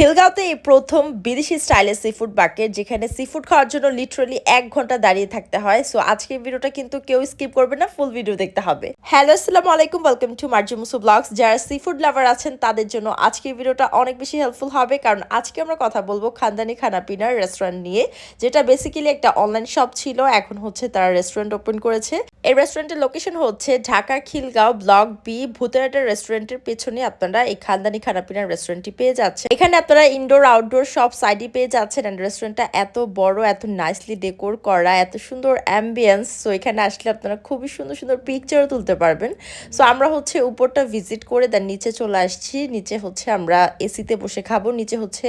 খিলগাঁওতে এই প্রথম বিদেশি স্টাইলের সিফুড বাকেট যেখানে সিফুড খাওয়ার জন্য লিটারালি এক ঘণ্টা দাঁড়িয়ে থাকতে হয়। সো আজকের ভিডিওটা কিন্তু কেউ স্কিপ করবে না ফুল ভিডিও দেখতে হবে। হ্যালো আসসালামু আলাইকুম welcome to Marji Musu blogs যারা সিফুড লাভার আছেন, তাদের জন্য আজকের ভিডিওটা অনেক বেশি হেল্পফুল হবে, কারণ আজকে আমরা কথা বলব খানদানি খানাপিনার রেস্টুরেন্ট নিয়ে, যেটা বেসিক্যালি একটা অনলাইন শপ ছিল, এখন হচ্ছে তারা রেস্টুরেন্ট ওপেন করেছে। এই রেস্টুরেন্টের লোকেশন হচ্ছে ঢাকা খিলগাঁও ব্লক বি ভূতেরাটা রেস্টুরেন্টের পেছনে। আপনারা এই খানদানি খানাপিনার রেস্টুরেন্টটি পেয়ে যাচ্ছে এখানে আপনারা ইনডোর আউটডোর সব সাইডে পেয়ে যাচ্ছেন অ্যান্ড রেস্টুরেন্টটা এত বড়, এত নাইসলি ডেকোর করা, এত সুন্দর অ্যাম্বিয়েন্স সো এখানে আসলে আপনারা খুবই সুন্দর সুন্দর পিকচারও তুলতে পারবেন। সো আমরা হচ্ছে উপরটা ভিজিট করে দেন নিচে চলে আসছি। নিচে হচ্ছে আমরা এসিতে বসে খাব। নিচে হচ্ছে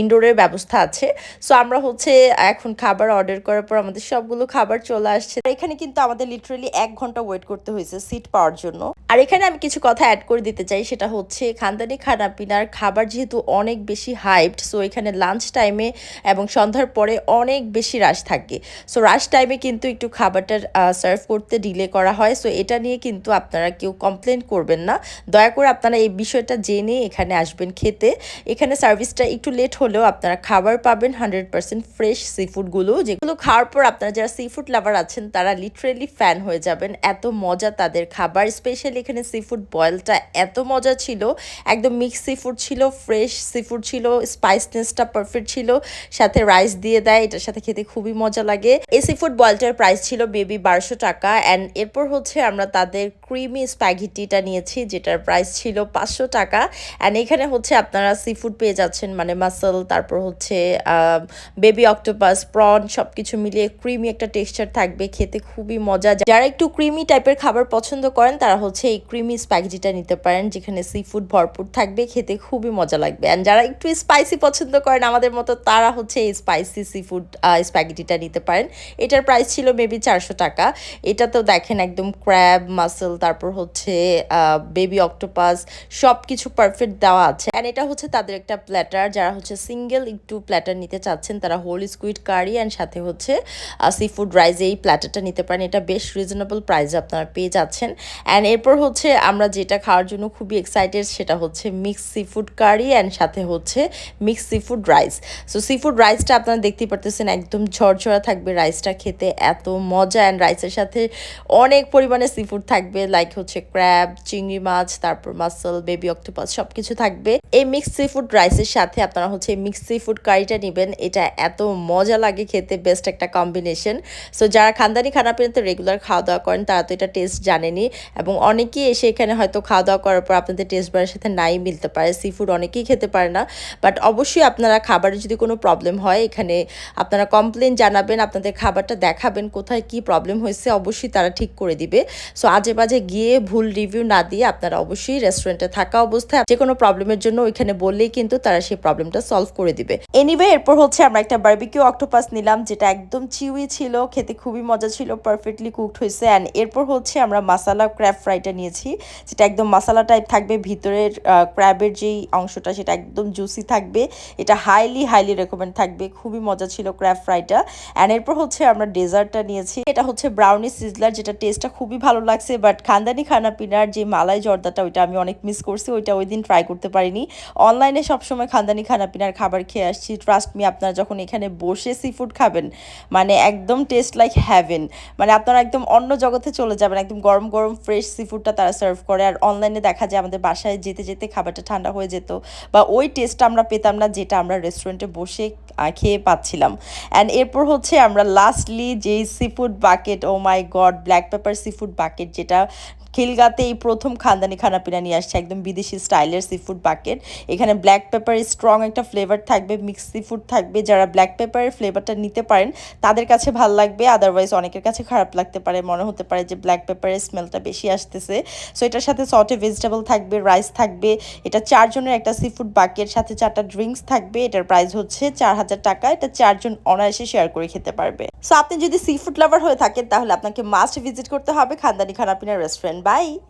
ইনডোরের ব্যবস্থা আছে। সো আমরা হচ্ছে এখন খাবার অর্ডার করার পর আমাদের সবগুলো খাবার চলে আসছে। এখানে কিন্তু আমাদের লিটারালি এক ঘণ্টা ওয়েট করতে হয়েছে সিট পাওয়ার জন্য। আর এখানে আমি কিছু কথা অ্যাড করে দিতে চাই। সেটা হচ্ছে খানদানি খানা পিনার খাবার যেহেতু অনেক বেশি হাইপড সো এখানে লাঞ্চ টাইমে এবং সন্ধ্যার পরে অনেক বেশি রাশ থাকে। সো রাশ টাইমে কিন্তু একটু খাবারটা সার্ভ করতে ডিলে করা হয়। সো এটা নিয়ে কিন্তু আপনারা কেউ কমপ্লেন করবেন না। দয়া করে আপনারা এই বিষয়টা জেনে এখানে আসবেন খেতে। এখানে সার্ভিসটা একটু লেট হলেও আপনারা খাবার পাবেন হান্ড্রেড পার্সেন্ট ফ্রেশ সি ফুডগুলো যেগুলো খাওয়ার পর আপনারা যারা সি ফুড লাভার আছেন, তারা লিটারেলি ফ্যান হয়ে যাবেন। এত মজা তাদের খাবার। স্পেশালি এখানে সি ফুড বয়েলটা এত মজা ছিল। একদম মিক্স সি ফুড ছিল ফ্রেশ সি ফুড ছিল স্পাইসনেসটা পারফেক্ট ছিল, সাথে রাইস দিয়ে দেয়, এটার সাথে খেতে খুবই মজা লাগে। এই সি ফুড বয়েলটার প্রাইস ছিল বেবি বারোশো টাকা অ্যান্ড এরপর হচ্ছে আমরা তাদের ক্রিমি স্প্যাগিটিটা নিয়েছি, যেটার প্রাইস ছিল পাঁচশো টাকা। অ্যান্ড এখানে হচ্ছে আপনারা সি ফুড পেয়ে যাচ্ছেন মানে মাসল তারপর হচ্ছে বেবি অক্টোপাস প্রন সব কিছু মিলিয়ে ক্রিমি একটা টেক্সচার থাকবে, খেতে খুবই মজা। যারা একটু ক্রিমি টাইপের খাবার পছন্দ করেন, তারা হচ্ছে এই ক্রিমি স্প্যাগেটিটা নিতে পারেন, যেখানে সি ফুড ভরপুর থাকবে, খেতে খুবই মজা লাগবে। অ্যান্ড যারা একটু স্পাইসি পছন্দ করেন, আমাদের মতো তারা হচ্ছে এই স্পাইসি সি ফুড স্প্যাগেটিটা নিতে পারেন। এটার প্রাইস ছিল মেবি চারশো টাকা। এটা তো দেখেন একদম ক্র্যাব মাসল তারপর হচ্ছে বেবি অক্টোপাস সব কিছু পারফেক্ট দেওয়া আছে। অ্যান্ড এটা হচ্ছে তাদের একটা প্ল্যাটার যারা হচ্ছে সিঙ্গেল একটু প্ল্যাটার নিতে চাচ্ছেন, তারা হোল স্কুইড কারি অ্যান্ড সাথে হচ্ছে সি ফুড রাইস এই প্ল্যাটারটা নিতে পারেন। এটা বেশ রিজনেবল প্রাইসে আপনারা পেয়ে যাচ্ছেন। অ্যান্ড এরপর হচ্ছে আমরা যেটা খাওয়ার জন্য খুবই এক্সাইটেড সেটা হচ্ছে mix seafood curry and সাথে হচ্ছে mix seafood rice so seafood রাইসটা আপনারা দেখতেই পারতেছেন একদম ঝরঝরা থাকবে রাইসটা খেতে। এত মজা অ্যান্ড রাইসের সাথে অনেক পরিমাণে সি ফুড থাকবে লাইক হচ্ছে ক্র্যাব চিংড়ি মাছ, তারপর মাসল বেবি অক্টোপাস সব কিছু থাকবে। এই মিক্স সি ফুড রাইসের সাথে আপনারা হচ্ছে মিক্স সি ফুড কারিটা নেবেন। এটা এত মজা লাগে খেতে বেস্ট একটা কম্বিনেশন সো যারা খানদানি খানা পেতে রেগুলার খাওয়া দাওয়া করেন, তারা তো এটা টেস্ট জানেনি এবং অনেকেই এসে এখানে হয়তো খাওয়া দাওয়া করার পর আপনাদের টেস্ট বারের সাথে নাই মিলতে পারে। সি ফুড অনেকেই খেতে পারে না। বাট অবশ্যই আপনারা খাবারের যদি কোনো প্রবলেম হয়, এখানে আপনারা কমপ্লেন জানাবেন, আপনাদের খাবারটা দেখাবেন, কোথায় কি প্রবলেম হয়েছে, অবশ্যই তারা ঠিক করে দিবে। সো আজে বাজে গিয়ে ভুল রিভিউ না দিয়ে আপনারা অবশ্যই রেস্টুরেন্টে থাকা অবস্থায়, যে কোনো প্রবলেমের জন্য ওইখানে বললেই কিন্তু তারা সেই প্রবলেমটা সলভ করে দিবে। এনিওয়ে এরপর হচ্ছে আমরা একটা বার্বিকিউ অক্টোপাস নিলাম, যেটা একদম চিউই ছিল, খেতে খুবই মজা ছিল পারফেক্টলি কুকড হয়েছে। অ্যান্ড এরপর হচ্ছে আমরা মাসালা ক্র্যাব ফ্রাইটা নিয়েছি, যেটা একদম মশালা টাইপ থাকবে, ভিতরের ক্র্যাবের যেই অংশটা, সেটা একদম জুসি থাকবে। এটা হাইলি হাইলি রেকমেন্ড থাকবে। খুবই মজা ছিল ক্র্যাব ফ্রাইটা অ্যান্ড এরপর হচ্ছে আমরা ডেজার্টটা নিয়েছি। এটা হচ্ছে ব্রাউনি সিজলার যেটা টেস্টটা খুবই ভালো লাগছে। বাট খানদানি খানা পিনার যে মালাই জর্দাটা, ওইটা আমি অনেক মিস করছি। ওইটা ওই দিন ট্রাই করতে পারিনি। অনলাইনে সবসময় খানদানি খানা পিনার খাবার খেয়ে আসছি। ট্রাস্ট মি আপনারা যখন এখানে বসে সি ফুড খাবেন মানে একদম টেস্ট লাইক হ্যাভেন মানে আপনারা একদম অন্য জগতে চলে যাবেন, একদম গরম গরম ফ্রেশ সি ফুডটা তারা সার্ভ করে। আর অনলাইনে দেখা যায় আমাদের বাসায় যেতে যেতে খাবারটা ঠান্ডা হয়ে যেত। বা ওই টেস্টটা আমরা পেতাম না, যেটা আমরা রেস্টুরেন্টে বসে খেয়ে পাচ্ছিলাম। অ্যান্ড এরপর হচ্ছে আমরা লাস্টলি যেই seafood bucket oh my god black pepper seafood bucket যেটা খিলগাতে এই প্রথম খানদানি খানাপিনা নিয়ে আসছে একদম বিদেশি স্টাইলের সি ফুড বাকেট এখানে ব্ল্যাক পেপার স্ট্রং একটা ফ্লেভার থাকবে মিক্স সি ফুড থাকবে। যারা ব্ল্যাক পেপারের ফ্লেভারটা নিতে পারেন, তাদের কাছে ভালো লাগবে। আদারওয়াইজ অনেকের কাছে খারাপ লাগতে পারে। মনে হতে পারে যে ব্ল্যাক পেপারের স্মেলটা বেশি আসতেছে। সো এটার সাথে সটে ভেজিটেবল থাকবে রাইস থাকবে। এটা চারজনের একটা সি ফুড বাকেট সাথে চারটা ড্রিঙ্কস থাকবে। এটার প্রাইস হচ্ছে চার হাজার টাকা। এটা চারজন অনায়াসে শেয়ার করে খেতে পারবে। সো আপনি যদি সি ফুড লাভার হয়ে থাকেন, তাহলে আপনাকে মাস্ট ভিজিট করতে হবে খানদানি খানাপিনা রেস্টুরেন্ট Bye!